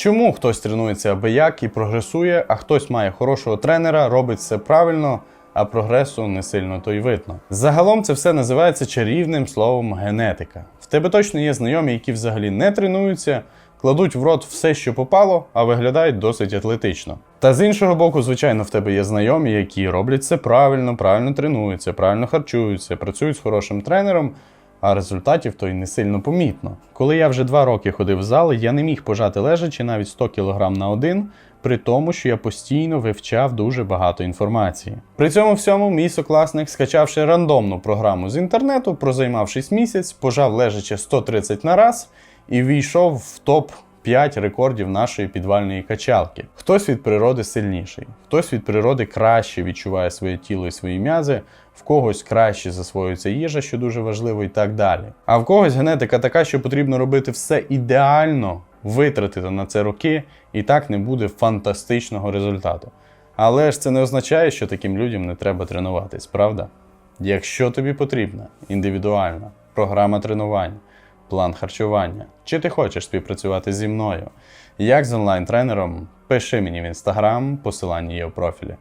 Чому хтось тренується аби як і прогресує, а хтось має хорошого тренера, робить все правильно, а прогресу не сильно то й видно. Загалом це все називається чарівним словом генетика. В тебе точно є знайомі, які взагалі не тренуються, кладуть в рот все, що попало, а виглядають досить атлетично. Та з іншого боку, звичайно, в тебе є знайомі, які роблять це правильно, правильно тренуються, правильно харчуються, працюють з хорошим тренером, а результатів то й не сильно помітно. Коли я вже два роки ходив в зал, я не міг пожати лежачи навіть 100 кг на один, при тому, що я постійно вивчав дуже багато інформації. При цьому всьому мій сокласник, скачавши рандомну програму з інтернету, прозаймавшись місяць, пожав лежачи 130 на раз і війшов в топ 5 рекордів нашої підвальної качалки. Хтось від природи сильніший, хтось від природи краще відчуває своє тіло і свої м'язи, в когось краще засвоюється їжа, що дуже важливо, і так далі. А в когось генетика така, що потрібно робити все ідеально, витратити на це роки, і так не буде фантастичного результату. Але ж це не означає, що таким людям не треба тренуватись, правда? Якщо тобі потрібна індивідуальна програма тренувань, план харчування, чи ти хочеш співпрацювати зі мною, як з онлайн-тренером, пиши мені в інстаграм, посилання є у профілі.